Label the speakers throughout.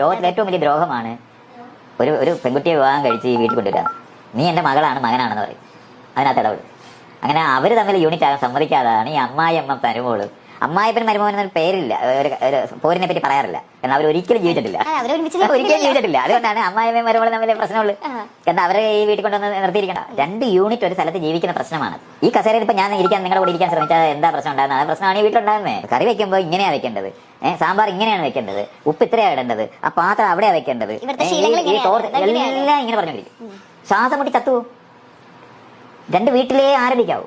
Speaker 1: ലോകത്തിലെ ഏറ്റവും വലിയ ദ്രോഹമാണ് ഒരു ഒരു പെൺകുട്ടിയെ വിവാഹം കഴിച്ച് ഈ വീട്ടിൽ കൊണ്ടുവരിക. നീ എന്റെ മകളാണ് മകനാണെന്ന് പറയും. അതിനകത്ത് ഇടപെടും. അങ്ങനെ അവർ തമ്മിൽ യൂണിറ്റ് ആകാൻ സമ്മതിക്കാതാണ് ഈ അമ്മായി അമ്മ മരുമോൾ അമ്മായിപ്പൻ മരുമോൻ എന്നൊരു പേരില്ല. ഒരു ഒരു പോരിനെ പറ്റി പറയാറില്ല. കാരണം അവർ ഒരിക്കലും ജീവിച്ചിട്ടില്ല. ഒരിക്കലും ജീവിച്ചിട്ടില്ല. അതുകൊണ്ടാണ് അമ്മായിമ്മ മരുമോളും തമ്മിൽ പ്രശ്നമുള്ളൂ. കാരണം അവരെ ഈ വീട്ടിൽ കൊണ്ടുവന്ന് നിർത്തിയിരിക്കണം. രണ്ട് യൂണിറ്റ് ഒരു സ്ഥലത്ത് ജീവിക്കുന്ന പ്രശ്നമാണ്. ഈ കസേരയിൽ ഇപ്പൊ ഞാൻ ഇരിക്കാൻ നിങ്ങളുടെ കൂടെ ഇരിക്കാൻ ശ്രമിച്ചാൽ എന്താ പ്രശ്നം ഉണ്ടാകുന്നത്? ആ പ്രശ്നമാണ് ഈ വീട്ടിലുണ്ടാകുന്നത് കറി വെക്കുമ്പോൾ ഇങ്ങനെയാണ് വെക്കേണ്ടത്. ഏഹ് സാമ്പാർ ഇങ്ങനെയാണ് വെക്കേണ്ടത്. ഉപ്പ് ഇത്രയാണ് ഇടേണ്ടത്. ആ പാത്രം അവിടെയാണ് വെക്കേണ്ടത്. എല്ലാം ഇങ്ങനെ പറഞ്ഞു ശ്വാസം മുട്ടി ചത്തു രണ്ട് വീട്ടിലേ ആരടിക്കാവൂ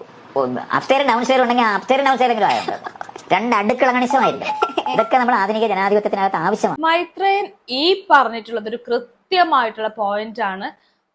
Speaker 1: അപ്സ്റ്റേറും ഡൗൺ സ്റ്റേർ ഉണ്ടെങ്കിൽ അപ്സ്റ്റേറും ഡൗൺ സ്റ്റേർ എങ്കിലും ആയുണ്ട് രണ്ട് അടുക്കള കണിശമായിരുന്നു ഇതൊക്കെ നമ്മൾ ആധുനിക ജനാധിപത്യത്തിനകത്ത് ആവശ്യമാണ്.
Speaker 2: മൈത്രേയൻ ഈ പറഞ്ഞിട്ടുള്ളത് ഒരു കൃത്യമായിട്ടുള്ള പോയിന്റ് ആണ്.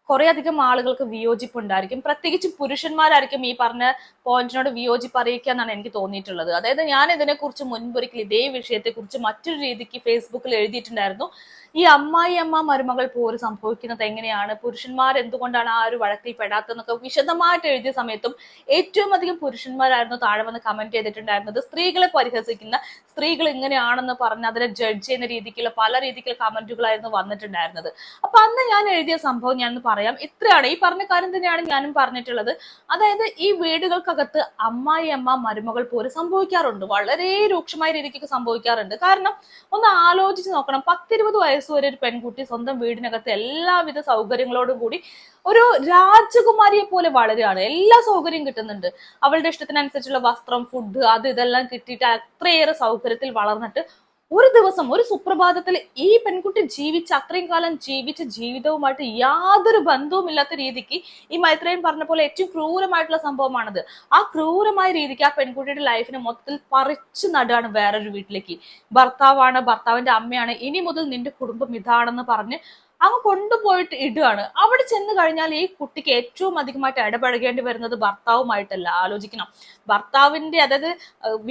Speaker 2: കുറെ അധികം ആളുകൾക്ക് വിയോജിപ്പ് ഉണ്ടായിരിക്കും. പ്രത്യേകിച്ച് പുരുഷന്മാരായിരിക്കും ഈ പറഞ്ഞ പോയിന്റിനോട് വിയോജിപ്പ് അറിയിക്കുക എന്നാണ് എനിക്ക് തോന്നിയിട്ടുള്ളത്. അതായത് ഞാൻ ഇതിനെക്കുറിച്ച് മുൻപൊരിക്കൽ ഇതേ വിഷയത്തെക്കുറിച്ച് മറ്റൊരു രീതിക്ക് ഫേസ്ബുക്കിൽ എഴുതിയിട്ടുണ്ടായിരുന്നു. ഈ അമ്മായി അമ്മ മരുമകൾ പോര് സംഭവിക്കുന്നത് എങ്ങനെയാണ്? പുരുഷന്മാർ എന്തുകൊണ്ടാണ് ആ ഒരു വഴക്കിൽ പെടാത്തതെന്നൊക്കെ വിശദമായിട്ട് എഴുതിയ സമയത്തും ഏറ്റവും അധികം പുരുഷന്മാരായിരുന്നു താഴെ വന്ന് കമന്റ് ചെയ്തിട്ടുണ്ടായിരുന്നത്. സ്ത്രീകളെ പരിഹസിക്കുന്ന സ്ത്രീകൾ ഇങ്ങനെയാണെന്ന് പറഞ്ഞ് അതിനെ ജഡ്ജ് ചെയ്യുന്ന രീതിക്കുള്ള പല രീതിക്കുള്ള കമന്റുകളായിരുന്നു വന്നിട്ടുണ്ടായിരുന്നത്. അപ്പൊ അന്ന് ഞാൻ എഴുതിയ സംഭവം ഞാൻ പറയാം. ഇത്രയാണ്. ഈ പറഞ്ഞ കാര്യം തന്നെയാണ് ഞാനും പറഞ്ഞിട്ടുള്ളത്. അതായത് ഈ വീടുകൾക്കകത്ത് അമ്മായി അമ്മ മരുമകൾ പോര് സംഭവിക്കാറുണ്ട്. വളരെ രൂക്ഷമായ രീതിക്ക് സംഭവിക്കാറുണ്ട്. കാരണം ഒന്ന് ആലോചിച്ച് നോക്കണം. പത്തിരുപത് വയസ്സ് വരെ ഒരു പെൺകുട്ടി സ്വന്തം വീടിനകത്ത് എല്ലാവിധ സൗകര്യങ്ങളോടും കൂടി ഒരു രാജകുമാരിയെ പോലെ വളരുകയാണ്. എല്ലാ സൗകര്യം കിട്ടുന്നുണ്ട്. അവളുടെ ഇഷ്ടത്തിനനുസരിച്ചുള്ള വസ്ത്രം ഫുഡ് അത് ഇതെല്ലാം കിട്ടിയിട്ട് അത്രയേറെ സൗകര്യത്തിൽ വളർന്നിട്ട് ഒരു ദിവസം ഒരു സുപ്രഭാതത്തിൽ ഈ പെൺകുട്ടി ജീവിച്ച അത്രയും കാലം ജീവിച്ച ജീവിതവുമായിട്ട് യാതൊരു ബന്ധവുമില്ലാത്ത രീതിക്ക് ഈ മൈത്രേയൻ പറഞ്ഞ പോലെ ഏറ്റവും ക്രൂരമായിട്ടുള്ള സംഭവമാണത്. ആ ക്രൂരമായ രീതിക്ക് ആ പെൺകുട്ടിയുടെ ലൈഫിനെ മൊത്തത്തിൽ പറിച്ചു നടുകയാണ് വേറൊരു വീട്ടിലേക്ക്. ഭർത്താവാണ് ഭർത്താവിന്റെ അമ്മയാണ്. ഇനി മുതൽ നിന്റെ കുടുംബം ഇതാണെന്ന് പറഞ്ഞ് അങ്ങ് കൊണ്ടുപോയിട്ട് ഇടുകയാണ്. അവിടെ ചെന്ന് കഴിഞ്ഞാൽ ഈ കുട്ടിക്ക് ഏറ്റവും അധികമായിട്ട് ഇടപഴകേണ്ടി വരുന്നത് ഭർത്താവുമായിട്ടല്ല ആലോചിക്കണം. ഭർത്താവിന്റെ അതായത്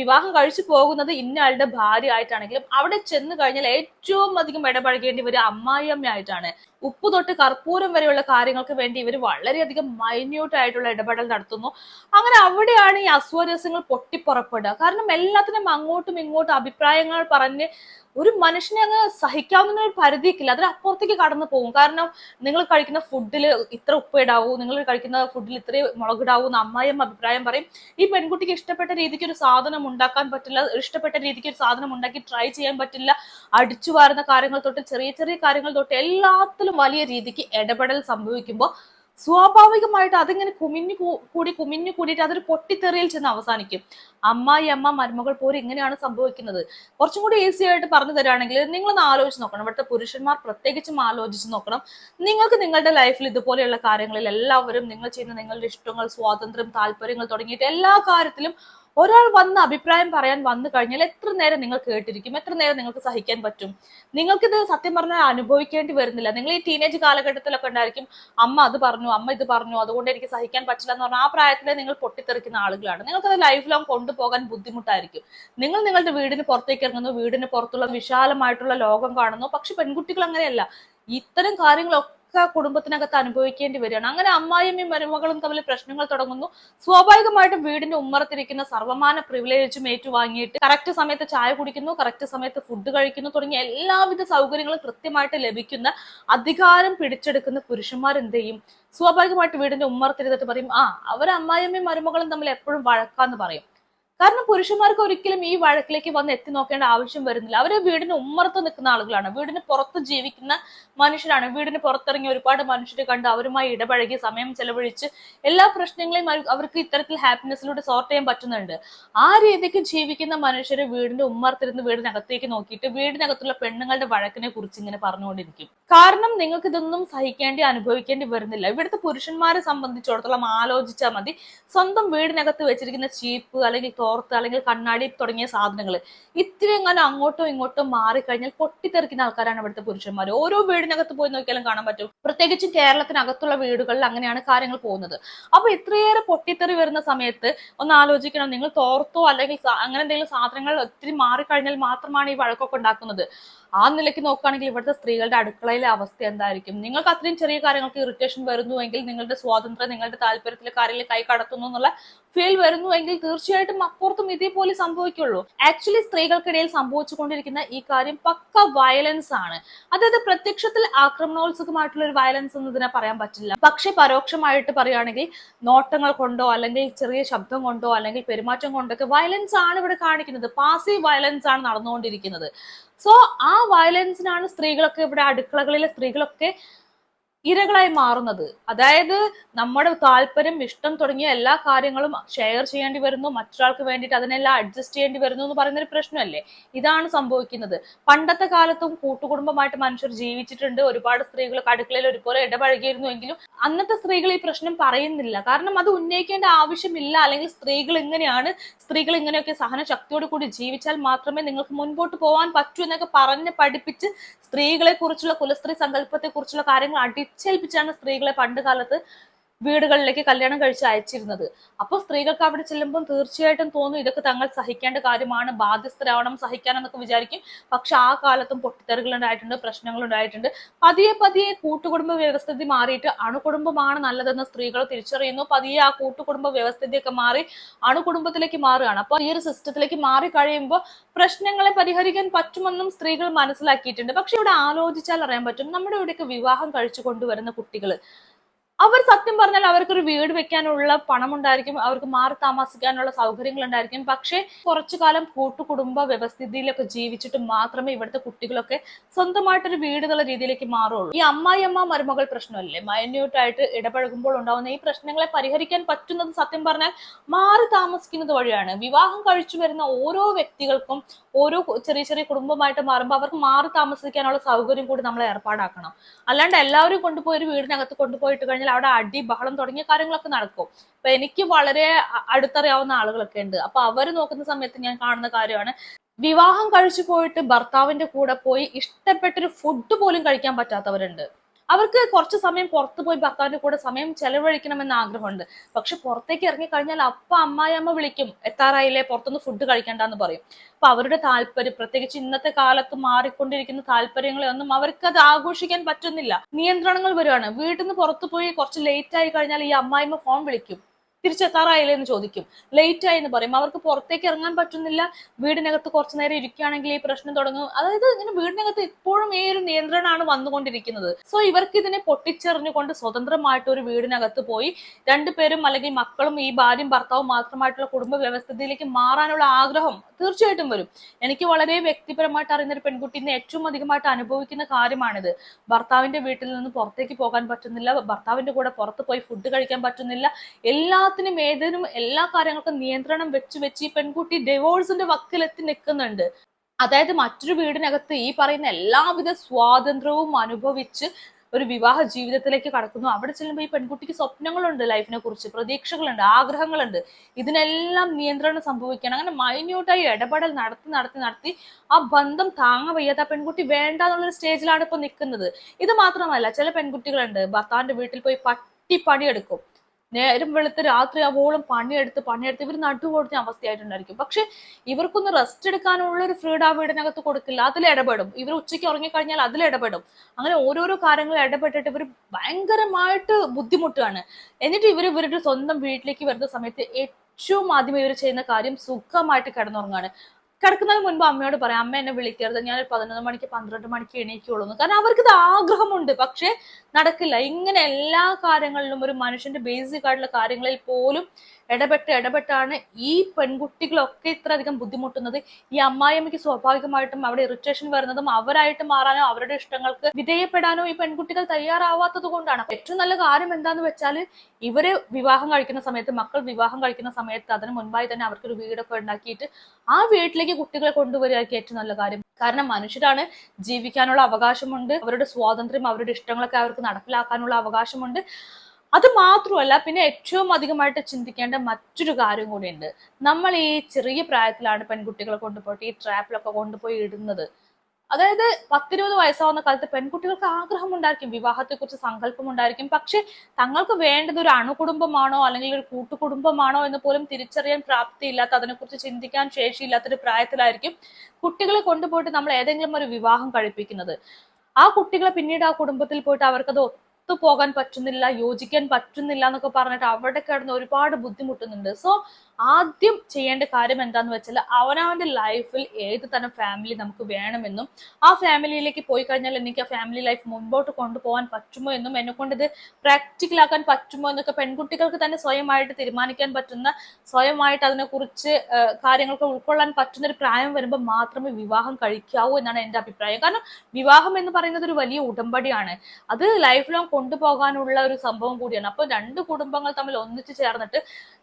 Speaker 2: വിവാഹം കഴിച്ചു പോകുന്നത് ഇന്നയാളുടെ ഭാര്യ ആയിട്ടാണെങ്കിലും അവിടെ ചെന്ന് കഴിഞ്ഞാൽ ഏറ്റവും അധികം ഇടപഴകേണ്ടി വരിക അമ്മായിയമ്മയായിട്ടാണ്. ഉപ്പ് തൊട്ട് കർപ്പൂരം വരെയുള്ള കാര്യങ്ങൾക്ക് വേണ്ടി ഇവർ വളരെയധികം മൈന്യൂട്ട് ആയിട്ടുള്ള ഇടപെടൽ നടത്തുന്നു. അങ്ങനെ അവിടെയാണ് ഈ അസ്വരസ്യങ്ങൾ പൊട്ടിപ്പുറപ്പെടുക. കാരണം എല്ലാത്തിനും അങ്ങോട്ടും ഇങ്ങോട്ടും അഭിപ്രായങ്ങൾ പറഞ്ഞ് ഒരു മനുഷ്യനെ അങ്ങ് സഹിക്കാവുന്ന ഒരു പരിധിക്കില്ല അതിനപ്പുറത്തേക്ക് കടന്നു പോകും. കാരണം നിങ്ങൾ കഴിക്കുന്ന ഫുഡിൽ ഇത്ര ഉപ്പ് ഇടാവൂ നിങ്ങൾ കഴിക്കുന്ന ഫുഡിൽ ഇത്ര മുളകിടാവൂ എന്ന് അമ്മായിയമ്മ അഭിപ്രായം പറയും. ഈ പെൺകുട്ടിക്ക് ഇഷ്ടപ്പെട്ട രീതിക്ക് ഒരു സാധനം ഉണ്ടാക്കാൻ പറ്റില്ല ഇഷ്ടപ്പെട്ട രീതിക്ക് ഒരു സാധനം ഉണ്ടാക്കി ട്രൈ ചെയ്യാൻ പറ്റില്ല. അടിച്ചു വാരുന്ന കാര്യങ്ങൾ തൊട്ട് ചെറിയ ചെറിയ കാര്യങ്ങൾ തൊട്ട് എല്ലാത്തിലും വലിയ രീതിക്ക് ഇടപെടൽ സംഭവിക്കുമ്പോൾ സ്വാഭാവികമായിട്ട് അതിങ്ങനെ കുമിഞ്ഞു കൂടി കുമിഞ്ഞു കൂടിയിട്ട് അതൊരു പൊട്ടിത്തെറിയിൽ ചെന്ന് അവസാനിക്കും. അമ്മായി അമ്മ മരുമകൾ പോലും ഇങ്ങനെയാണ് സംഭവിക്കുന്നത്. കുറച്ചും കൂടി ഈസി ആയിട്ട് പറഞ്ഞു തരാണെങ്കിൽ നിങ്ങളൊന്ന് ആലോചിച്ച് നോക്കണം. ഇവിടുത്തെ പുരുഷന്മാർ പ്രത്യേകിച്ചും ആലോചിച്ച് നോക്കണം. നിങ്ങൾക്ക് നിങ്ങളുടെ ലൈഫിൽ ഇതുപോലെയുള്ള കാര്യങ്ങളിൽ എല്ലാവരും നിങ്ങൾ ചെയ്യുന്ന നിങ്ങളുടെ ഇഷ്ടങ്ങൾ സ്വാതന്ത്ര്യം താല്പര്യങ്ങൾ തുടങ്ങിയിട്ട് എല്ലാ കാര്യത്തിലും ഒരാൾ വന്ന് അഭിപ്രായം പറയാൻ വന്നു കഴിഞ്ഞാൽ എത്ര നേരം നിങ്ങൾ കേട്ടിരിക്കും? എത്ര നേരം നിങ്ങൾക്ക് സഹിക്കാൻ പറ്റും? നിങ്ങൾക്കിത് സത്യം പറഞ്ഞാൽ അനുഭവിക്കേണ്ടി വരുന്നില്ല. നിങ്ങൾ ഈ ടീനേജ് കാലഘട്ടത്തിലൊക്കെ ഉണ്ടായിരിക്കും അമ്മ അത് പറഞ്ഞു അമ്മ ഇത് പറഞ്ഞു അതുകൊണ്ട് എനിക്ക് സഹിക്കാൻ പറ്റില്ല എന്ന് പറഞ്ഞാൽ ആ പ്രായത്തിലെ നിങ്ങൾ പൊട്ടിത്തെറിക്കുന്ന ആളുകളാണ്. നിങ്ങൾക്കത് ലൈഫ് ലോങ് കൊണ്ടുപോകാൻ ബുദ്ധിമുട്ടായിരിക്കും. നിങ്ങൾ നിങ്ങളുടെ വീടിന് പുറത്തേക്ക് ഇറങ്ങുന്നു വീടിന് പുറത്തുള്ള വിശാലമായിട്ടുള്ള ലോകം കാണുന്നു. പക്ഷെ പെൺകുട്ടികൾ അങ്ങനെയല്ല. ഇത്തരം കാര്യങ്ങളൊക്കെ കുടുംബത്തിനകത്ത് അനുഭവിക്കേണ്ടി വരികയാണ്. അങ്ങനെ അമ്മായിയമ്മയും മരുമകളും തമ്മിൽ പ്രശ്നങ്ങൾ തുടങ്ങുന്നു. സ്വാഭാവികമായിട്ടും വീടിന്റെ ഉമ്മറത്തിരിക്കുന്ന സർവമാന പ്രിവിലേജും ഏറ്റുവാങ്ങിയിട്ട് കറക്റ്റ് സമയത്ത് ചായ കുടിക്കുന്നു കറക്റ്റ് സമയത്ത് ഫുഡ് കഴിക്കുന്നു തുടങ്ങിയ എല്ലാവിധ സൗകര്യങ്ങളും കൃത്യമായിട്ട് ലഭിക്കുന്ന അധികാരം പിടിച്ചെടുക്കുന്ന പുരുഷന്മാർ എന്ത് ചെയ്യും? സ്വാഭാവികമായിട്ട് വീടിന്റെ ഉമ്മറത്തിരുന്നിട്ട് പറയും ആ അവർ അമ്മായിയമ്മയും മരുമകളും തമ്മിൽ എപ്പോഴും വഴക്കാന്ന് പറയും. കാരണം പുരുഷന്മാർക്ക് ഒരിക്കലും ഈ വഴക്കിലേക്ക് വന്ന് എത്തി നോക്കേണ്ട ആവശ്യം വരുന്നില്ല. അവർ വീടിന് ഉമ്മറത്ത് നിൽക്കുന്ന ആളുകളാണ്. വീടിന് പുറത്ത് ജീവിക്കുന്ന മനുഷ്യരാണ്. വീടിന് പുറത്തിറങ്ങി ഒരുപാട് മനുഷ്യരെ കണ്ട് അവരുമായി ഇടപഴകി സമയം ചെലവഴിച്ച് എല്ലാ പ്രശ്നങ്ങളെയും അവർക്ക് ഇത്തരത്തിൽ ഹാപ്പിനെസ്സിലൂടെ സോർട്ട് ചെയ്യാൻ പറ്റുന്നുണ്ട്. ആ രീതിക്ക് ജീവിക്കുന്ന മനുഷ്യര് വീടിന്റെ ഉമ്മറത്തിരുന്ന് വീടിനകത്തേക്ക് നോക്കിയിട്ട് വീടിനകത്തുള്ള പെണ്ണുങ്ങളുടെ വഴക്കിനെ കുറിച്ച് ഇങ്ങനെ പറഞ്ഞുകൊണ്ടിരിക്കും. കാരണം നിങ്ങൾക്ക് ഇതൊന്നും സഹിക്കേണ്ടി അനുഭവിക്കേണ്ടി വരുന്നില്ല. ഇവിടുത്തെ പുരുഷന്മാരെ സംബന്ധിച്ചിടത്തോളം ആലോചിച്ചാൽ മതി. സ്വന്തം വീടിനകത്ത് വെച്ചിരിക്കുന്ന ചീപ്പ് അല്ലെങ്കിൽ തോർത്ത് അല്ലെങ്കിൽ കണ്ണാടി തുടങ്ങിയ സാധനങ്ങൾ ഇത്തിരി അങ്ങനെ അങ്ങോട്ടും ഇങ്ങോട്ടും മാറിക്കഴിഞ്ഞാൽ പൊട്ടിത്തെറിക്കുന്ന ആൾക്കാരാണ് ഇവിടുത്തെ പുരുഷന്മാർ ഓരോ വീടിനകത്ത് പോയി നോക്കിയാലും കാണാൻ പറ്റും. പ്രത്യേകിച്ചും കേരളത്തിനകത്തുള്ള വീടുകളിൽ അങ്ങനെയാണ് കാര്യങ്ങൾ പോകുന്നത്. അപ്പൊ ഇത്രയേറെ പൊട്ടിത്തെറി വരുന്ന സമയത്ത് ഒന്ന് ആലോചിക്കണം നിങ്ങൾ തോർത്തോ അല്ലെങ്കിൽ അങ്ങനെ എന്തെങ്കിലും സാധനങ്ങൾ ഒത്തിരി മാറിക്കഴിഞ്ഞാൽ മാത്രമാണ് ഈ വഴക്കൊക്കെ ഉണ്ടാക്കുന്നത്. ആ നിലയ്ക്ക് നോക്കുകയാണെങ്കിൽ ഇവിടുത്തെ സ്ത്രീകളുടെ അടുക്കളയിലെ അവസ്ഥ എന്തായിരിക്കും? നിങ്ങൾക്ക് അത്രയും ചെറിയ കാര്യങ്ങൾക്ക് ഇറിറ്റേഷൻ വരുന്നുവെങ്കിൽ നിങ്ങളുടെ സ്വാതന്ത്ര്യം നിങ്ങളുടെ താല്പര്യത്തിലെ കാര്യങ്ങളിൽ കൈ കടത്തുന്നു എന്നുള്ള ഫീൽ വരുന്നുവെങ്കിൽ തീർച്ചയായിട്ടും അപ്പുറത്തും ഇതേപോലെ സംഭവിക്കുള്ളൂ. ആക്ച്വലി സ്ത്രീകൾക്കിടയിൽ സംഭവിച്ചുകൊണ്ടിരിക്കുന്ന ഈ കാര്യം പക്ക വയലൻസ് ആണ്. അതായത് പ്രത്യക്ഷത്തിൽ ആക്രമണോത്സുകമായിട്ടുള്ള ഒരു വയലൻസ് എന്ന് ഇതിനെ പറയാൻ പറ്റില്ല. പക്ഷെ പരോക്ഷമായിട്ട് പറയുകയാണെങ്കിൽ നോട്ടങ്ങൾ കൊണ്ടോ അല്ലെങ്കിൽ ചെറിയ ശബ്ദം കൊണ്ടോ അല്ലെങ്കിൽ പെരുമാറ്റം കൊണ്ടൊക്കെ വയലൻസ് ആണ് ഇവിടെ കാണിക്കുന്നത്. പാസീവ് വയലൻസ് ആണ് നടന്നുകൊണ്ടിരിക്കുന്നത്. സോ ആ വയലൻസിനാണ് സ്ത്രീകളൊക്കെ ഇവിടെ അടുക്കളകളിലെ സ്ത്രീകളൊക്കെ ഇരകളായി മാറുന്നത്. അതായത് നമ്മുടെ താല്പര്യം ഇഷ്ടം തുടങ്ങിയ എല്ലാ കാര്യങ്ങളും ഷെയർ ചെയ്യേണ്ടി വരുന്നു. മറ്റൊരാൾക്ക് വേണ്ടിയിട്ട് അതിനെല്ലാം അഡ്ജസ്റ്റ് ചെയ്യേണ്ടി വരുന്നു എന്ന് പറയുന്ന ഒരു പ്രശ്നമല്ലേ? ഇതാണ് സംഭവിക്കുന്നത്. പണ്ടത്തെ കാലത്തും കൂട്ടുകുടുംബമായിട്ട് മനുഷ്യർ ജീവിച്ചിട്ടുണ്ട്. ഒരുപാട് സ്ത്രീകൾ അടുക്കളയിൽ ഒരുപോലെ ഇടപഴകിയിരുന്നു എങ്കിലും അന്നത്തെ സ്ത്രീകൾ ഈ പ്രശ്നം പറയുന്നില്ല. കാരണം അത് ഉന്നയിക്കേണ്ട ആവശ്യമില്ല. അല്ലെങ്കിൽ സ്ത്രീകൾ ഇങ്ങനെയാണ്. സ്ത്രീകൾ ഇങ്ങനെയൊക്കെ സഹനശക്തിയോട് കൂടി ജീവിച്ചാൽ മാത്രമേ നിങ്ങൾക്ക് മുൻപോട്ട് പോകാൻ പറ്റൂ എന്നൊക്കെ പറഞ്ഞ് പഠിപ്പിച്ച് സ്ത്രീകളെ കുറിച്ചുള്ള കുലസ്ത്രീ സങ്കല്പത്തെ കുറിച്ചുള്ള കാര്യങ്ങൾ അടിച്ചേൽപ്പിച്ചാണ് സ്ത്രീകളെ പണ്ട് കാലത്ത് വീടുകളിലേക്ക് കല്യാണം കഴിച്ച് അയച്ചിരുന്നത്. അപ്പോൾ സ്ത്രീകൾക്ക് അവിടെ ചെല്ലുമ്പോൾ തീർച്ചയായിട്ടും തോന്നും ഇതൊക്കെ തങ്ങൾ സഹിക്കേണ്ട കാര്യമാണ് ബാധ്യസ്ഥരാവണം സഹിക്കാനെന്നൊക്കെ വിചാരിക്കും. പക്ഷെ ആ കാലത്തും പൊട്ടിത്തെറികൾ ഉണ്ടായിട്ടുണ്ട് പ്രശ്നങ്ങൾ ഉണ്ടായിട്ടുണ്ട് പതിയെ പതിയെ കൂട്ടുകുടുംബ വ്യവസ്ഥിതി മാറിയിട്ട് അണുകുടുംബമാണ് നല്ലതെന്ന് സ്ത്രീകൾ തിരിച്ചറിയുന്നു. പതിയെ ആ കൂട്ടുകുടുംബ വ്യവസ്ഥിതിയൊക്കെ മാറി അണുകുടുംബത്തിലേക്ക് മാറുകയാണ്. അപ്പോൾ ഈ ഒരു സിസ്റ്റത്തിലേക്ക് മാറി കഴിയുമ്പോൾ പ്രശ്നങ്ങളെ പരിഹരിക്കാൻ പറ്റുമെന്നും സ്ത്രീകൾ മനസ്സിലാക്കിയിട്ടുണ്ട്. പക്ഷെ ഇവിടെ ആലോചിച്ചാൽ അറിയാൻ പറ്റും നമ്മുടെ ഇവിടെയൊക്കെ വിവാഹം കഴിച്ചു കൊണ്ടുവരുന്ന കുട്ടികൾ അവർ സത്യം പറഞ്ഞാൽ അവർക്കൊരു വീട് വെക്കാനുള്ള പണം ഉണ്ടായിരിക്കും അവർക്ക് മാറി താമസിക്കാനുള്ള സൗകര്യങ്ങൾ ഉണ്ടായിരിക്കും പക്ഷേ കുറച്ചു കാലം കൂട്ടുകുടുംബ വ്യവസ്ഥിതിയിലൊക്കെ ജീവിച്ചിട്ട് മാത്രമേ ഇവിടുത്തെ കുട്ടികളൊക്കെ സ്വന്തമായിട്ടൊരു വീട് എന്നുള്ള രീതിയിലേക്ക് മാറുള്ളൂ ഈ അമ്മായി അമ്മ മരുമകൾ പ്രശ്നമല്ലേ? മൈന്യൂട്ടായിട്ട് ഇടപഴകുമ്പോൾ ഉണ്ടാവുന്ന ഈ പ്രശ്നങ്ങളെ പരിഹരിക്കാൻ പറ്റുന്നത് സത്യം പറഞ്ഞാൽ മാറി താമസിക്കുന്നത് വഴിയാണ്. വിവാഹം കഴിച്ചു വരുന്ന ഓരോ വ്യക്തികൾക്കും ഓരോ ചെറിയ ചെറിയ കുടുംബമായിട്ട് മാറുമ്പോൾ അവർക്ക് മാറി താമസിക്കാനുള്ള സൗകര്യം കൂടി നമ്മൾ ഏർപ്പാടാക്കണം. അല്ലാണ്ട് എല്ലാവരും കൊണ്ടുപോയി ഒരു വീടിനകത്ത് കൊണ്ടുപോയിട്ട് കഴിഞ്ഞാൽ അവിടെ അടി ബഹളം തുടങ്ങിയ കാര്യങ്ങളൊക്കെ നടക്കും. അപ്പൊ എനിക്ക് വളരെ അടുത്തറിയാവുന്ന ആളുകളൊക്കെ ഉണ്ട്. അപ്പൊ അവർ നോക്കുന്ന സമയത്ത് ഞാൻ കാണുന്ന കാര്യമാണ്. വിവാഹം കഴിച്ചു പോയിട്ട് ഭർത്താവിന്റെ കൂടെ പോയി ഇഷ്ടപ്പെട്ടൊരു ഫുഡ് പോലും കഴിക്കാൻ പറ്റാത്തവരുണ്ട്. അവർക്ക് കുറച്ച് സമയം പുറത്ത് പോയി ഭർത്താവിന്റെ കൂടെ സമയം ചെലവഴിക്കണമെന്ന് ആഗ്രഹമുണ്ട്. പക്ഷെ പുറത്തേക്ക് ഇറങ്ങി കഴിഞ്ഞാൽ അപ്പ അമ്മായിയമ്മ വിളിക്കും. എത്താറായില്ലേ? പുറത്തുനിന്ന് ഫുഡ് കഴിക്കണ്ടെന്ന് പറയും. അപ്പൊ അവരുടെ താല്പര്യം പ്രത്യേകിച്ച് ഇന്നത്തെ കാലത്ത് മാറിക്കൊണ്ടിരിക്കുന്ന താല്പര്യങ്ങളെ ഒന്നും അവർക്ക് അത് ആഘോഷിക്കാൻ പറ്റുന്നില്ല. നിയന്ത്രണങ്ങൾ വരുവാണ്. വീട്ടിൽ നിന്ന് പുറത്തു പോയി കുറച്ച് ലേറ്റ് ആയി കഴിഞ്ഞാൽ ഈ അമ്മായിമ്മ ഫോൺ വിളിക്കും. തിരിച്ചെത്താറായില്ലേ എന്ന് ചോദിക്കും. ലേറ്റ് ആയി എന്ന് പറയും. അവർക്ക് പുറത്തേക്ക് ഇറങ്ങാൻ പറ്റുന്നില്ല. വീടിനകത്ത് കുറച്ചു നേരം ഇരിക്കുകയാണെങ്കിൽ ഈ പ്രശ്നം തുടങ്ങും. അതായത് ഇങ്ങനെ വീടിനകത്ത് ഇപ്പോഴും ഈ ഒരു നിയന്ത്രണമാണ് വന്നുകൊണ്ടിരിക്കുന്നത്. സോ ഇവർക്ക് ഇതിനെ പൊട്ടിച്ചെറിഞ്ഞുകൊണ്ട് സ്വതന്ത്രമായിട്ട് ഒരു വീടിനകത്ത് പോയി രണ്ടുപേരും അല്ലെങ്കിൽ മക്കളും ഈ ഭാര്യയും ഭർത്താവും മാത്രമായിട്ടുള്ള കുടുംബ വ്യവസ്ഥിതിയിലേക്ക് മാറാനുള്ള ആഗ്രഹം തീർച്ചയായിട്ടും വരും. എനിക്ക് വളരെ വ്യക്തിപരമായിട്ട് അറിയുന്ന ഒരു പെൺകുട്ടി ഏറ്റവും അധികമായിട്ട് അനുഭവിക്കുന്ന കാര്യമാണിത്. ഭർത്താവിന്റെ വീട്ടിൽ നിന്ന് പുറത്തേക്ക് പോകാൻ പറ്റുന്നില്ല. ഭർത്താവിന്റെ കൂടെ പുറത്ത് പോയി ഫുഡ് കഴിക്കാൻ പറ്റുന്നില്ല. എല്ലാത്തിനും ഏതിനും എല്ലാ കാര്യങ്ങൾക്കും നിയന്ത്രണം വെച്ച് വെച്ച് ഈ പെൺകുട്ടി ഡിവോഴ്സിന്റെ വക്കിലെത്തി നിൽക്കുന്നുണ്ട്. അതായത് മറ്റൊരു വീടിനകത്ത് ഈ പറയുന്ന എല്ലാവിധ സ്വാതന്ത്ര്യവും അനുഭവിച്ച് ഒരു വിവാഹ ജീവിതത്തിലേക്ക് കടക്കുന്നു. അവിടെ ചെല്ലുമ്പോൾ ഈ പെൺകുട്ടിക്ക് സ്വപ്നങ്ങളുണ്ട് ലൈഫിനെ കുറിച്ച് പ്രതീക്ഷകളുണ്ട് ആഗ്രഹങ്ങളുണ്ട്. ഇതിനെല്ലാം നിയന്ത്രണം സംഭവിക്കണം. അങ്ങനെ മൈന്യൂട്ടായി ഇടപെടൽ നടത്തി നടത്തി നടത്തി ആ ബന്ധം താങ്ങ വയ്യാത്ത പെൺകുട്ടി വേണ്ട എന്നുള്ളൊരു സ്റ്റേജിലാണ് ഇപ്പൊ നിൽക്കുന്നത്. ഇത് മാത്രമല്ല ചില പെൺകുട്ടികളുണ്ട് ഭർത്താവിന്റെ വീട്ടിൽ പോയി പട്ടി പണിയെടുക്കും നേരം വെളുത്ത് രാത്രി ആവോളം പണിയെടുത്ത് പണിയെടുത്ത് ഇവർ നട്ടുകൊടുത്ത അവസ്ഥയായിട്ടുണ്ടായിരിക്കും. പക്ഷെ ഇവർക്കൊന്ന് റെസ്റ്റ് എടുക്കാനുള്ള ഒരു ഫ്രീഡം ആ വീടിനകത്ത് കൊടുക്കില്ല. അതിൽ ഇടപെടും. ഇവർ ഉച്ചയ്ക്ക് ഉറങ്ങിക്കഴിഞ്ഞാൽ അതിൽ ഇടപെടും. അങ്ങനെ ഓരോരോ കാര്യങ്ങൾ ഇടപെട്ടിട്ട് ഇവർ ഭയങ്കരമായിട്ട് ബുദ്ധിമുട്ടാണ്. എന്നിട്ട് ഇവർ ഇവരുടെ സ്വന്തം വീട്ടിലേക്ക് വരുന്ന സമയത്ത് ഏറ്റവും ആദ്യം ഇവർ ചെയ്യുന്ന കാര്യം സുഖമായിട്ട് കിടന്നുറങ്ങാണ്. കിടക്കുന്നതിന് മുൻപ് അമ്മയോട് പറയാം അമ്മ എന്നെ വിളിക്കരുത്. ഞാൻ പതിനൊന്ന് മണിക്ക് പന്ത്രണ്ട് മണിക്ക് എണീക്കുള്ളൂ കാരണം അവർക്ക് ആഗ്രഹമുണ്ട്. പക്ഷെ നടക്കില്ല. ഇങ്ങനെ എല്ലാ കാര്യങ്ങളിലും ഒരു മനുഷ്യന്റെ ബേസിക് ആയിട്ടുള്ള കാര്യങ്ങളിൽ പോലും ഇടപെട്ട് ഇടപെട്ടാണ് ഈ പെൺകുട്ടികളൊക്കെ ഇത്ര അധികം ബുദ്ധിമുട്ടുന്നത്. ഈ അമ്മായിയമ്മയ്ക്ക് സ്വാഭാവികമായിട്ടും അവിടെ ഇറിറ്റേഷൻ വരുന്നതും അവരായിട്ട് മാറാനോ അവരുടെ ഇഷ്ടങ്ങൾക്ക് വിധേയപ്പെടാനോ ഈ പെൺകുട്ടികൾ തയ്യാറാവാത്തത് കൊണ്ടാണ്. ഏറ്റവും നല്ല കാര്യം എന്താന്ന് വെച്ചാൽ ഇവർ വിവാഹം കഴിക്കുന്ന സമയത്ത് മക്കൾ വിവാഹം കഴിക്കുന്ന സമയത്ത് അതിന് മുൻപായി തന്നെ അവർക്കൊരു വീടൊക്കെ ഉണ്ടാക്കിയിട്ട് ആ വീട്ടിലേക്ക് കുട്ടികളെ കൊണ്ടുവരികയായിരിക്കും ഏറ്റവും നല്ല കാര്യം. കാരണം മനുഷ്യരാണ് ജീവിക്കാനുള്ള അവകാശമുണ്ട് അവരുടെ സ്വാതന്ത്ര്യം അവരുടെ ഇഷ്ടങ്ങളൊക്കെ അവർക്ക് നടപ്പിലാക്കാനുള്ള അവകാശമുണ്ട്. അത് മാത്രമല്ല പിന്നെ ഏറ്റവും അധികമായിട്ട് ചിന്തിക്കേണ്ട മറ്റൊരു കാര്യം കൂടിയുണ്ട്. നമ്മൾ ഈ ചെറിയ പ്രായത്തിലാണ് പെൺകുട്ടികളെ കൊണ്ടുപോയിട്ട് ഈ ട്രാപ്പിലൊക്കെ കൊണ്ടുപോയി ഇടുന്നത്. അതായത് പത്തിരുപത് വയസ്സാവുന്ന കാലത്ത് പെൺകുട്ടികൾക്ക് ആഗ്രഹം ഉണ്ടായിരിക്കും വിവാഹത്തെ കുറിച്ച് സങ്കല്പം ഉണ്ടായിരിക്കും പക്ഷെ തങ്ങൾക്ക് വേണ്ടത് ഒരു അണുകുടുംബമാണോ അല്ലെങ്കിൽ ഒരു കൂട്ടുകുടുംബമാണോ എന്ന് പോലും തിരിച്ചറിയാൻ പ്രാപ്തിയില്ലാത്ത അതിനെക്കുറിച്ച് ചിന്തിക്കാൻ ശേഷിയില്ലാത്തൊരു പ്രായത്തിലായിരിക്കും കുട്ടികളെ കൊണ്ടുപോയിട്ട് നമ്മൾ ഏതെങ്കിലും ഒരു വിവാഹം കഴിപ്പിക്കുന്നത്. ആ കുട്ടികളെ പിന്നീട് ആ കുടുംബത്തിൽ പോയിട്ട് അവർക്കത് ഒത്തുപോകാൻ പറ്റുന്നില്ല യോജിക്കാൻ പറ്റുന്നില്ല എന്നൊക്കെ പറഞ്ഞിട്ട് അവിടെ കിടന്ന് ഒരുപാട് ബുദ്ധിമുട്ടുന്നുണ്ട്. സോ ആദ്യം ചെയ്യേണ്ട കാര്യം എന്താന്ന് വെച്ചാൽ അവനവന്റെ ലൈഫിൽ ഏത് തരം ഫാമിലി നമുക്ക് വേണമെന്നും ആ ഫാമിലിയിലേക്ക് പോയി കഴിഞ്ഞാൽ എനിക്ക് ആ ഫാമിലി ലൈഫ് മുൻപോട്ട് കൊണ്ടുപോകാൻ പറ്റുമോ എന്നും എന്നെ കൊണ്ട് ഇത് പ്രാക്ടിക്കൽ ആക്കാൻ പറ്റുമോ എന്നൊക്കെ പെൺകുട്ടികൾക്ക് തന്നെ സ്വയമായിട്ട് തീരുമാനിക്കാൻ പറ്റുന്ന സ്വയമായിട്ട് അതിനെക്കുറിച്ച് കാര്യങ്ങൾക്ക് ഉൾക്കൊള്ളാൻ പറ്റുന്ന ഒരു പ്രായം വരുമ്പോൾ മാത്രമേ വിവാഹം കഴിക്കാവൂ എന്നാണ് എന്റെ അഭിപ്രായം. കാരണം വിവാഹം എന്ന് പറയുന്നത് ഒരു വലിയ ഉടമ്പടിയാണ്. അത് ലൈഫ് ലോങ് കൊണ്ടുപോകാനുള്ള ഒരു സംഭവം കൂടിയാണ്. അപ്പോൾ രണ്ട് കുടുംബങ്ങൾ തമ്മിൽ ഒന്നിച്ചു ചേർന്നിട്ട്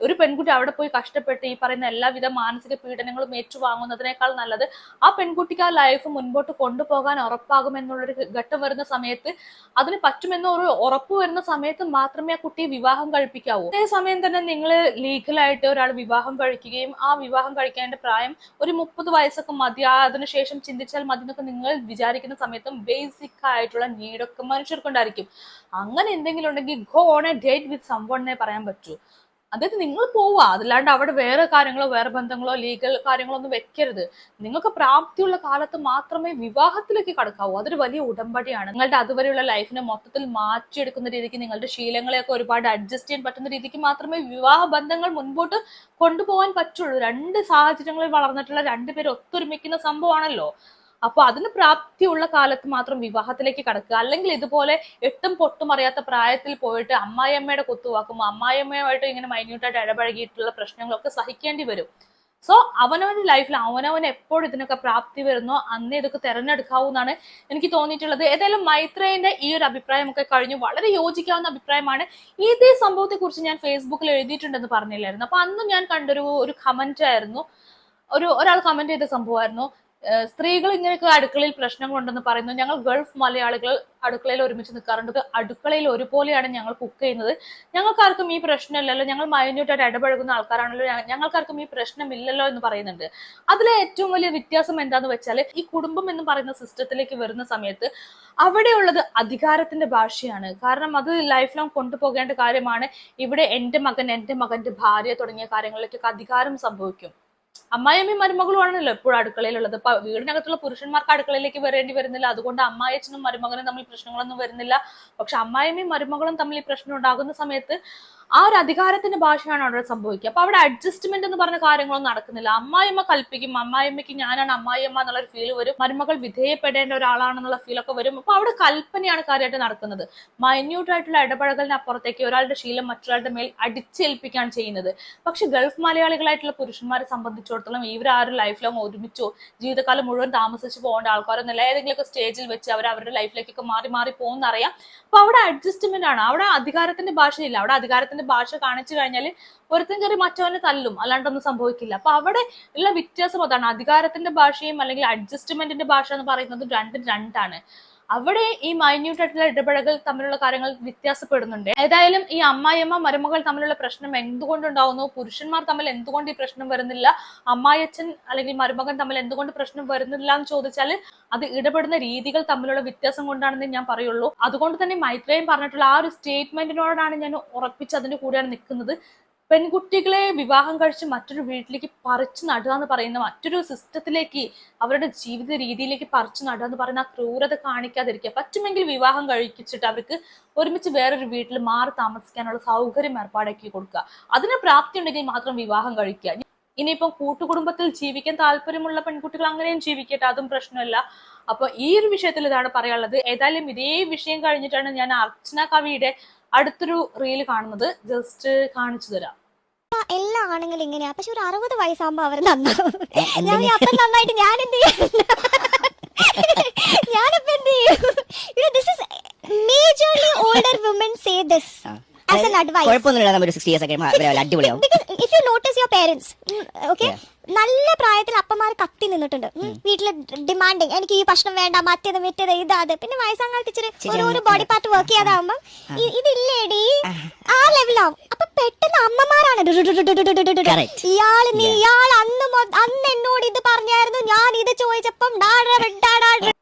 Speaker 2: ഒരു പെൺകുട്ടി അവിടെ പോയി കഷ്ടപ്പെട്ട് ഈ പറയുന്ന എല്ലാവിധ മാനസിക പീഡനങ്ങളും ഏറ്റുവാങ്ങുന്നതിനേക്കാൾ നല്ലത് ആ പെൺകുട്ടിക്ക് ആ ലൈഫ് മുൻപോട്ട് കൊണ്ടുപോകാൻ ഉറപ്പാകുമെന്നുള്ളൊരു ഘട്ടം വരുന്ന സമയത്ത് അതിന് പറ്റുമെന്ന ഒരു ഉറപ്പ് വരുന്ന സമയത്ത് മാത്രമേ ആ കുട്ടിയെ വിവാഹം കഴിപ്പിക്കാവൂ. അതേ സമയം തന്നെ നിങ്ങൾ ലീഗലായിട്ട് ഒരാൾ വിവാഹം കഴിക്കുകയും ആ വിവാഹം കഴിക്കേണ്ട പ്രായം ഒരു മുപ്പത് വയസ്സൊക്കെ മതി. അതിനുശേഷം ചിന്തിച്ചാൽ മതി എന്നൊക്കെ നിങ്ങൾ വിചാരിക്കുന്ന സമയത്തും ബേസിക് ആയിട്ടുള്ള നീഡൊക്കെ മനുഷ്യർക്കുണ്ടായിരിക്കും. അങ്ങനെ എന്തെങ്കിലും ഉണ്ടെങ്കിൽ go on a date with സംവണ്ണേ പറയാൻ പറ്റൂ. അതായത് നിങ്ങൾ പോവുക അതല്ലാണ്ട് അവിടെ വേറെ കാര്യങ്ങളോ വേറെ ബന്ധങ്ങളോ ലീഗൽ കാര്യങ്ങളോ ഒന്നും വെക്കരുത്. നിങ്ങൾക്ക് പ്രാപ്തിയുള്ള കാലത്ത് മാത്രമേ വിവാഹത്തിലേക്ക് കടക്കാവൂ. അതൊരു വലിയ ഉടമ്പടിയാണ്. നിങ്ങളുടെ അതുവരെയുള്ള ലൈഫിനെ മൊത്തത്തിൽ മാറ്റിയെടുക്കുന്ന രീതിക്ക് നിങ്ങളുടെ ശീലങ്ങളെയൊക്കെ ഒരുപാട് അഡ്ജസ്റ്റ് ചെയ്യാൻ പറ്റുന്ന രീതിക്ക് മാത്രമേ വിവാഹ ബന്ധങ്ങൾ മുൻപോട്ട് കൊണ്ടുപോകാൻ പറ്റുള്ളൂ. രണ്ട് സാഹചര്യങ്ങളിൽ വളർന്നിട്ടുള്ള രണ്ടുപേരും ഒത്തൊരുമിക്കുന്ന സംഭവമാണല്ലോ. അപ്പൊ അതിന് പ്രാപ്തിയുള്ള കാലത്ത് മാത്രം വിവാഹത്തിലേക്ക് കടക്കുക. അല്ലെങ്കിൽ ഇതുപോലെ എട്ടും പൊട്ടും അറിയാത്ത പ്രായത്തിൽ പോയിട്ട് അമ്മായിയമ്മയുടെ കുത്തുവാക്കും അമ്മായിയമ്മയുമായിട്ട് ഇങ്ങനെ മൈന്യൂട്ടായിട്ട് ഇടപഴകിയിട്ടുള്ള പ്രശ്നങ്ങളൊക്കെ സഹിക്കേണ്ടി വരും. സോ അവനവന്റെ ലൈഫിൽ അവനവൻ എപ്പോഴും ഇതിനൊക്കെ പ്രാപ്തി വരുന്നോ. അന്നേ ഇതൊക്കെ തെരഞ്ഞെടുക്കാവുന്നതാണ് എനിക്ക് തോന്നിയിട്ടുള്ളത്. ഏതായാലും മൈത്രേന്റെ ഈ ഒരു അഭിപ്രായമൊക്കെ കഴിഞ്ഞു. വളരെ യോജിക്കാവുന്ന അഭിപ്രായമാണ്. ഇതേ സംഭവത്തെ കുറിച്ച് ഞാൻ ഫേസ്ബുക്കിൽ എഴുതിയിട്ടുണ്ടെന്ന് പറഞ്ഞില്ലായിരുന്നു. അപ്പൊ അന്ന് ഞാൻ കണ്ടൊരു ഒരു കമന്റ് ആയിരുന്നു. ഒരു ഒരാൾ കമന്റ് ചെയ്ത സംഭവമായിരുന്നു. സ്ത്രീകൾ ഇങ്ങനെയൊക്കെ അടുക്കളയിൽ പ്രശ്നങ്ങളുണ്ടെന്ന് പറയുന്നു. ഞങ്ങൾ ഗൾഫ് മലയാളികൾ അടുക്കളയിൽ ഒരുമിച്ച് നിൽക്കാറുണ്ട്. അടുക്കളയിൽ ഒരുപോലെയാണ് ഞങ്ങൾ കുക്ക് ചെയ്യുന്നത്. ഞങ്ങൾക്കാർക്കും ഈ പ്രശ്നമില്ലല്ലോ. ഞങ്ങൾ മൈന്യൂട്ടായിട്ട് ഇടപഴകുന്ന ആൾക്കാരാണല്ലോ. ഞങ്ങൾക്കാർക്കും ഈ പ്രശ്നമില്ലല്ലോ എന്ന് പറയുന്നുണ്ട്. അതിലെ ഏറ്റവും വലിയ വ്യത്യാസം എന്താന്ന് വെച്ചാൽ ഈ കുടുംബം എന്ന് പറയുന്ന സിസ്റ്റത്തിലേക്ക് വരുന്ന സമയത്ത് അവിടെയുള്ളത് അധികാരത്തിന്റെ ഭാഷയാണ്. കാരണം അത് ലൈഫ് ലോങ് കൊണ്ടുപോകേണ്ട കാര്യമാണ്. ഇവിടെ എന്റെ മകൻ എന്റെ മകന്റെ ഭാര്യ തുടങ്ങിയ കാര്യങ്ങളിലേക്കൊക്കെ അധികാരം സംഭവിക്കും. അമ്മായിയമ്മയും മരുമകളും ആണല്ലോ എപ്പോഴും അടുക്കളയിലുള്ളത്. വീടിനകത്തുള്ള പുരുഷന്മാർക്ക് അടുക്കളയിലേക്ക് വരേണ്ടി വരുന്നില്ല. അതുകൊണ്ട് അമ്മായച്ചനും മരുമകനും തമ്മിൽ പ്രശ്നങ്ങളൊന്നും വരുന്നില്ല. പക്ഷെ അമ്മായിയമ്മയും മരുമകളും തമ്മിൽ ഈ പ്രശ്നം ഉണ്ടാകുന്ന സമയത്ത് ആ ഒരു അധികാരത്തിന്റെ ഭാഷയാണ് അവിടെ സംഭവിക്കുക. അപ്പൊ അവിടെ അഡ്ജസ്റ്റ്മെന്റ് എന്ന് പറഞ്ഞ കാര്യങ്ങളൊന്നും നടക്കുന്നില്ല. അമ്മായിമ്മ കൽപ്പിക്കും. അമ്മായിമ്മയ്ക്ക് ഞാനാണ് അമ്മായിയമ്മ എന്നുള്ള ഒരു ഫീൽ വരും. മരുമകൾ വിധേയപ്പെടേണ്ട ഒരാളാണെന്നുള്ള ഫീലൊക്കെ വരും. അപ്പൊ അവിടെ കൽപ്പനയാണ് കാര്യമായിട്ട് നടക്കുന്നത്. മൈന്യൂട്ട് ആയിട്ടുള്ള ഇടപഴകലിന് അപ്പുറത്തേക്ക് ഒരാളുടെ ശീലം മറ്റൊരാളുടെ മേൽ അടിച്ചേൽപ്പിക്കുകയാണ് ചെയ്യുന്നത്. പക്ഷെ ഗൾഫ് മലയാളികളായിട്ടുള്ള പുരുഷന്മാരെ സംബന്ധിച്ചിടത്തോളം ഇവർ ആരും ലൈഫ് ലോങ് ഒരുമിച്ചോ? ജീവിതകാലം മുഴുവൻ താമസിച്ച് പോകേണ്ട ആൾക്കാരൊന്നുമില്ല ഏതെങ്കിലുമൊക്കെ സ്റ്റേജിൽ വെച്ച് അവർ അവരുടെ ലൈഫിലേക്കൊക്കെ മാറി മാറി പോകുന്ന അറിയാം അപ്പൊ അവിടെ അഡ്ജസ്റ്റ്മെന്റ് ആണ്. അവിടെ അധികാരത്തിന്റെ ഭാഷയില്ല. അവിടെ അധികാരത്തിന്റെ ഭാഷ കാണിച്ചു കഴിഞ്ഞാൽ ഒരുത്തൻ കയറി മറ്റവനെ തല്ലും. അല്ലാണ്ടൊന്നും സംഭവിക്കില്ല. അപ്പൊ അവിടെ ഉള്ള വ്യത്യാസം അതാണ്. അധികാരത്തിന്റെ ഭാഷയും അല്ലെങ്കിൽ അഡ്ജസ്റ്റ്മെന്റിന്റെ ഭാഷ എന്ന് പറയുന്നത് രണ്ടും രണ്ടാണ്. അവിടെ ഈ മൈന്യൂട്ട് ആയിട്ടുള്ള ഇടപെടലുകൾ തമ്മിലുള്ള കാര്യങ്ങൾ വ്യത്യാസപ്പെടുന്നുണ്ട്. ഏതായാലും ഈ അമ്മായിയമ്മ മരുമകൾ തമ്മിലുള്ള പ്രശ്നം എന്തുകൊണ്ടുണ്ടാവുന്നു? പുരുഷന്മാർ തമ്മിൽ എന്തുകൊണ്ട് ഈ പ്രശ്നം വരുന്നില്ല? അമ്മായിയച്ഛൻ അല്ലെങ്കിൽ മരുമകൻ തമ്മിൽ എന്തുകൊണ്ട് പ്രശ്നം വരുന്നില്ല എന്ന് ചോദിച്ചാൽ അത് ഇടപെടുന്ന രീതികൾ തമ്മിലുള്ള വ്യത്യാസം കൊണ്ടാണെന്ന് ഞാൻ പറയുള്ളൂ. അതുകൊണ്ട് തന്നെ മൈത്രേയും പറഞ്ഞിട്ടുള്ള ആ ഒരു സ്റ്റേറ്റ്മെന്റിനോടാണ് ഞാൻ ഉറപ്പിച്ച് അതിന്റെ കൂടെയാണ് നിൽക്കുന്നത്. പെൺകുട്ടികളെ വിവാഹം കഴിച്ച് മറ്റൊരു വീട്ടിലേക്ക് പറിച്ചു നടുക എന്ന് പറയുന്ന മറ്റൊരു സിസ്റ്റത്തിലേക്ക് അവരുടെ ജീവിത രീതിയിലേക്ക് പറിച്ചു നടുക എന്ന് പറയുന്ന ആ ക്രൂരത കാണിക്കാതിരിക്കുക. പറ്റുമെങ്കിൽ വിവാഹം കഴിച്ചിട്ട് അവർക്ക് ഒരുമിച്ച് വേറൊരു വീട്ടിൽ മാറി താമസിക്കാനുള്ള സൗകര്യം ഏർപ്പാടാക്കി കൊടുക്കുക. അതിന് പ്രാപ്തി ഉണ്ടെങ്കിൽ മാത്രം വിവാഹം കഴിക്കുക. ഇനിയിപ്പം കൂട്ടുകുടുംബത്തിൽ ജീവിക്കാൻ താല്പര്യമുള്ള പെൺകുട്ടികൾ അങ്ങനെയും ജീവിക്കട്ടെ അതും പ്രശ്നമല്ല. അപ്പൊ ഈ ഒരു വിഷയത്തിൽ ഇതാണ് പറയാനുള്ളത്. ഏതായാലും ഇതേ വിഷയം കഴിഞ്ഞിട്ടാണ് ഞാൻ അർച്ചന കവിയുടെ അടുത്തൊരു റീൽ കാണുന്നത്. ജസ്റ്റ് കാണിച്ചു തരാം.
Speaker 3: എല്ലാ ആണുങ്ങളും ഇങ്ങനെയാ. പക്ഷെ ഒരു അറുപത് വയസ്സാകുമ്പോ അവർ നന്നാവും ഞാൻ അപ്പം നന്നായിട്ട് ഞാൻ എന്ത് ചെയ്യും? ഞാനിപ്പോ എന്ത് ചെയ്യും? This is majorly older woman say this as an advice
Speaker 4: കുഴപ്പമൊന്നുമില്ല നമ്മൾ സിക്സ്റ്റി ഇയേഴ്സ് ഒക്കെ മ- വരെ അടിപൊളിയാവും
Speaker 3: if you notice your parents okay നല്ല പ്രായത്തിൽ അപ്പന്മാർ കത്തി നിന്നിട്ടുണ്ട്. വീട്ടിലെ ഡിമാൻഡിങ് എനിക്ക് ഈ ഭക്ഷണം വേണ്ട മറ്റേത് മറ്റേത് ഇതാത് പിന്നെ വയസ്സാം കാലത്ത് ഇച്ചിരി
Speaker 4: ഓരോ
Speaker 3: ബോഡി പാർട്ട് വർക്ക് ചെയ്യാതാവുമ്പോ ഇതില്ലേടി ആ. ലെവലാവും അപ്പൊ പെട്ടെന്ന് അമ്മമാരാണ്. ഇയാൾ നീ ഇയാൾ അന്ന് അന്ന് എന്നോട് ഇത് പറഞ്ഞായിരുന്നു. ഞാൻ ഇത് ചോദിച്ചപ്പം ഡാ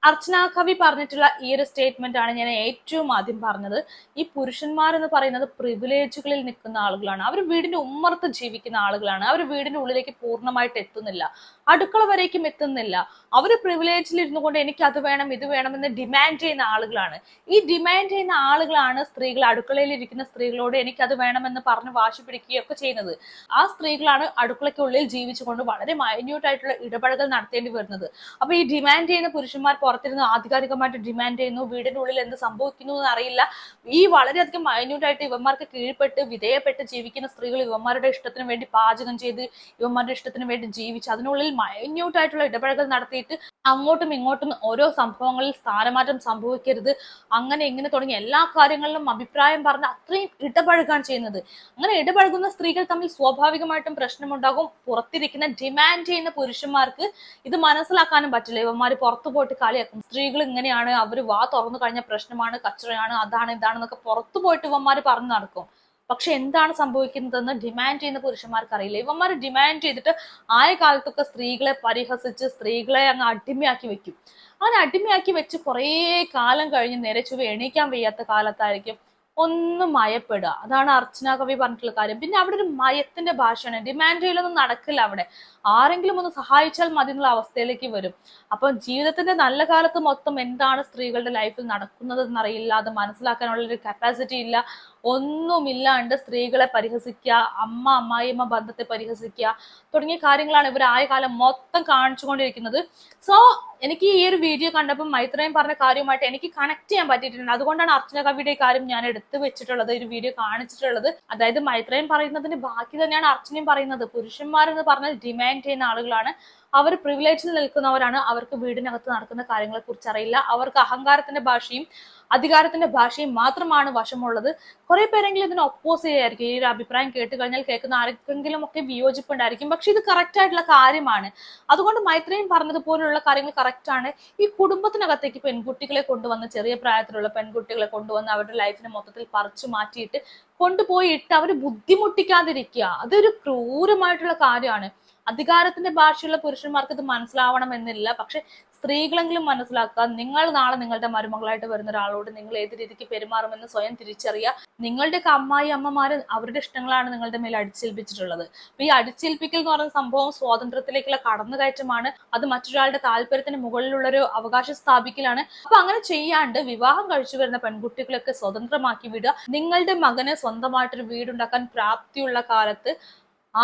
Speaker 2: അർച്ചന കവി പറഞ്ഞിട്ടുള്ള ഈ ഒരു സ്റ്റേറ്റ്മെന്റ് ആണ് ഞാൻ ഏറ്റവും ആദ്യം പറഞ്ഞത്. ഈ പുരുഷന്മാർ എന്ന് പറയുന്നത് പ്രിവിലേജുകളിൽ നിൽക്കുന്ന ആളുകളാണ്. അവർ വീടിന്റെ ഉമ്മറത്ത് ജീവിക്കുന്ന ആളുകളാണ്. അവർ വീടിന്റെ ഉള്ളിലേക്ക് പൂർണമായിട്ട് എത്തുന്നില്ല. അടുക്കള വരേക്കും എത്തുന്നില്ല. അവർ പ്രിവിലേജിൽ ഇരുന്നു കൊണ്ട് എനിക്ക് അത് വേണം ഇത് വേണം എന്ന് ഡിമാൻഡ് ചെയ്യുന്ന ആളുകളാണ്. ഈ ഡിമാൻഡ് ചെയ്യുന്ന ആളുകളാണ് സ്ത്രീകൾ അടുക്കളയിൽ ഇരിക്കുന്ന സ്ത്രീകളോട് എനിക്ക് അത് വേണമെന്ന് പറഞ്ഞ് വാശി പിടിക്കുകയൊക്കെ ചെയ്യുന്നത്. ആ സ്ത്രീകളാണ് അടുക്കളയ്ക്കുള്ളിൽ ജീവിച്ചുകൊണ്ട് വളരെ മൈന്യൂട്ട് ആയിട്ടുള്ള ഇടപെടൽ നടത്തേണ്ടി വരുന്നത്. അപ്പൊ ഈ ഡിമാൻഡ് ചെയ്യുന്ന പുരുഷന്മാർ പുറത്തിരുന്ന് ആധികാരികമായിട്ട് ഡിമാൻഡ് ചെയ്യുന്നു വീടിന്റെ ഉള്ളിൽ എന്ത് സംഭവിക്കുന്നു എന്ന് അറിയില്ല ഈ വളരെയധികം മൈന്യൂട്ടായിട്ട് യുവന്മാർക്ക് കീഴ്പ്പെട്ട് വിധേയപ്പെട്ട് ജീവിക്കുന്ന സ്ത്രീകൾ ഇവന്മാരുടെ ഇഷ്ടത്തിന് വേണ്ടി പാചകം ചെയ്ത് ഇവന്മാരുടെ ഇഷ്ടത്തിന് വേണ്ടി ജീവിച്ച് അതിനുള്ളിൽ മൈന്യൂട്ടായിട്ടുള്ള ഇടപഴകൽ നടത്തിയിട്ട് അങ്ങോട്ടും ഇങ്ങോട്ടും ഓരോ സംഭവങ്ങളിൽ സ്ഥാനമാറ്റം സംഭവിക്കരുത്. അങ്ങനെ ഇങ്ങനെ തുടങ്ങി എല്ലാ കാര്യങ്ങളിലും അഭിപ്രായം പറഞ്ഞ് അത്രയും ഇടപഴകാൻ ചെയ്യുന്നത്. അങ്ങനെ ഇടപഴകുന്ന സ്ത്രീകൾ തമ്മിൽ സ്വാഭാവികമായിട്ടും പ്രശ്നമുണ്ടാകും. പുറത്തിരിക്കുന്ന ഡിമാൻഡ് ചെയ്യുന്ന പുരുഷന്മാർക്ക് ഇത് മനസ്സിലാക്കാനും പറ്റില്ല. ഇവന്മാർ പുറത്തു പോയിട്ട് കളിയാക്കും സ്ത്രീകൾ ഇങ്ങനെയാണ് അവർ വാ തുറന്നു കഴിഞ്ഞ പ്രശ്നമാണ് കച്ചറയാണ് അതാണ് ഇതാണെന്നൊക്കെ പുറത്തു പോയിട്ട് ഇവന്മാർ പറഞ്ഞു നടക്കും. പക്ഷെ എന്താണ് സംഭവിക്കുന്നതെന്ന് ഡിമാൻഡ് ചെയ്യുന്ന പുരുഷന്മാർക്ക് അറിയില്ല. ഇവന്മാർ ഡിമാൻഡ് ചെയ്തിട്ട് ആയ കാലത്തൊക്കെ സ്ത്രീകളെ പരിഹസിച്ച് സ്ത്രീകളെ അങ്ങ് അടിമയാക്കി വെക്കും. അങ്ങനെ അടിമയാക്കി വെച്ച് കുറേ കാലം കഴിഞ്ഞ് നേരെ എണീക്കാൻ വയ്യാത്ത കാലത്തായിരിക്കും ഒന്ന് മയപ്പെടുക. അതാണ് അർച്ചന കവി പറഞ്ഞിട്ടുള്ള കാര്യം. പിന്നെ അവിടെ ഒരു മയത്തിന്റെ ഭാഷയാണ്. ഡിമാൻഡ് ചെയ്യലൊന്നും നടക്കില്ല അവിടെ. ആരെങ്കിലും ഒന്ന് സഹായിച്ചാൽ മതി എന്നുള്ള അവസ്ഥയിലേക്ക് വരും. അപ്പൊ ജീവിതത്തിന്റെ നല്ല കാലത്ത് മൊത്തം എന്താണ് സ്ത്രീകളുടെ ലൈഫിൽ നടക്കുന്നത് എന്നറിയില്ല അത് മനസ്സിലാക്കാനുള്ള ഒരു കപ്പാസിറ്റി ഇല്ല. ഒന്നുമില്ലാണ്ട് സ്ത്രീകളെ പരിഹസിക്കുക അമ്മ അമ്മായിയമ്മ ബന്ധത്തെ പരിഹസിക്കുക തുടങ്ങിയ കാര്യങ്ങളാണ് ഇവർ ആയ കാലം മൊത്തം കാണിച്ചുകൊണ്ടിരിക്കുന്നത്. സോ എനിക്ക് ഈ ഒരു വീഡിയോ കണ്ടപ്പോൾ മൈത്രയും പറഞ്ഞ കാര്യവുമായിട്ട് എനിക്ക് കണക്ട് ചെയ്യാൻ പറ്റിയിട്ടുണ്ട്. അതുകൊണ്ടാണ് അർച്ചന കവിയുടെ കാര്യം ഞാൻ എടുത്തു വെച്ചിട്ടുള്ളത് ഒരു വീഡിയോ കാണിച്ചിട്ടുള്ളത്. അതായത് മൈത്രയും പറയുന്നതിന് ബാക്കി തന്നെയാണ് അർച്ചനയും പറയുന്നത്. പുരുഷന്മാരെന്ന് പറഞ്ഞാൽ ഡിമാൻഡ് ചെയ്യുന്ന ആളുകളാണ്. അവർ പ്രിവിലേജിൽ നിൽക്കുന്നവരാണ്. അവർക്ക് വീടിനകത്ത് നടക്കുന്ന കാര്യങ്ങളെ കുറിച്ച് അറിയില്ല. അവർക്ക് അഹങ്കാരത്തിന്റെ ഭാഷയും അധികാരത്തിന്റെ ഭാഷയും മാത്രമാണ് വശമുള്ളത്. കുറെ പേരെങ്കിലും ഇതിന് ഒപ്പോസ് ചെയ്യായിരിക്കും. ഈ ഒരു അഭിപ്രായം കേട്ട് കഴിഞ്ഞാൽ കേൾക്കുന്ന ആർക്കെങ്കിലും ഒക്കെ വിയോജിപ്പുണ്ടായിരിക്കും. പക്ഷെ ഇത് കറക്റ്റ് ആയിട്ടുള്ള കാര്യമാണ്. അതുകൊണ്ട് മൈത്രയും പറഞ്ഞതുപോലുള്ള കാര്യങ്ങൾ കറക്റ്റ് ആണ്. ഈ കുടുംബത്തിനകത്തേക്ക് പെൺകുട്ടികളെ കൊണ്ടുവന്ന് ചെറിയ പ്രായത്തിലുള്ള പെൺകുട്ടികളെ കൊണ്ടുവന്ന് അവരുടെ ലൈഫിനെ മൊത്തത്തിൽ പറിച്ചു മാറ്റിയിട്ട് കൊണ്ടുപോയിട്ട് അവർ ബുദ്ധിമുട്ടിക്കാതിരിക്കുക. അതൊരു ക്രൂരമായിട്ടുള്ള കാര്യമാണ്. അധികാരത്തിന്റെ ഭാഷയുള്ള പുരുഷന്മാർക്ക് ഇത് മനസ്സിലാവണം എന്നില്ല. പക്ഷെ സ്ത്രീകളെങ്കിലും മനസ്സിലാക്കുക. നിങ്ങൾ നാളെ നിങ്ങളുടെ മരുമകളായിട്ട് വരുന്ന ഒരാളോട് നിങ്ങൾ ഏത് രീതിക്ക് പെരുമാറുമെന്ന് സ്വയം തിരിച്ചറിയുക. നിങ്ങളുടെയൊക്കെ അമ്മായി അമ്മമാര് അവരുടെ ഇഷ്ടങ്ങളാണ് നിങ്ങളുടെ മേൽ അടിച്ചേൽപ്പിച്ചിട്ടുള്ളത്. അപ്പൊ ഈ അടിച്ചേൽപ്പിക്കൽ എന്ന് പറയുന്ന സംഭവം സ്വാതന്ത്ര്യത്തിലേക്കുള്ള കടന്നുകയറ്റമാണ്. അത് മറ്റൊരാളുടെ താല്പര്യത്തിന് മുകളിലുള്ള ഒരു അവകാശം സ്ഥാപിക്കലാണ്. അപ്പൊ അങ്ങനെ ചെയ്യാണ്ട് വിവാഹം കഴിച്ചു വരുന്ന പെൺകുട്ടികളൊക്കെ സ്വതന്ത്രമാക്കി വിടുക. നിങ്ങളുടെ മകന് സ്വന്തമായിട്ടൊരു വീടുണ്ടാക്കാൻ പ്രാപ്തിയുള്ള കാലത്ത്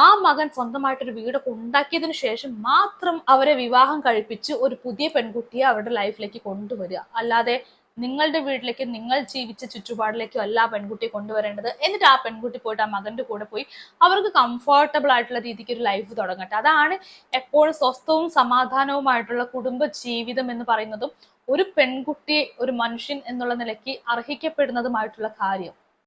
Speaker 2: ആ മകൻ സ്വന്തമായിട്ടൊരു വീടൊക്കെ ഉണ്ടാക്കിയതിന് ശേഷം മാത്രം അവരെ വിവാഹം കഴിപ്പിച്ച് ഒരു പുതിയ പെൺകുട്ടിയെ അവരുടെ ലൈഫിലേക്ക് കൊണ്ടുവരിക. അല്ലാതെ നിങ്ങളുടെ വീട്ടിലേക്ക് നിങ്ങൾ ജീവിച്ച ചുറ്റുപാടിലേക്കും അല്ല ആ പെൺകുട്ടിയെ കൊണ്ടുവരേണ്ടത്. എന്നിട്ട് ആ പെൺകുട്ടി പോയിട്ട് ആ മകന്റെ കൂടെ പോയി അവർക്ക് കംഫർട്ടബിൾ ആയിട്ടുള്ള രീതിക്ക് ഒരു ലൈഫ് തുടങ്ങട്ടെ. അതാണ് എപ്പോഴും സ്വസ്ഥവും സമാധാനവുമായിട്ടുള്ള കുടുംബ ജീവിതം എന്ന് പറയുന്നതും ഒരു പെൺകുട്ടി ഒരു മനുഷ്യൻ എന്നുള്ള നിലയ്ക്ക് അർഹിക്കപ്പെടുന്നതുമായിട്ടുള്ള കാര്യം.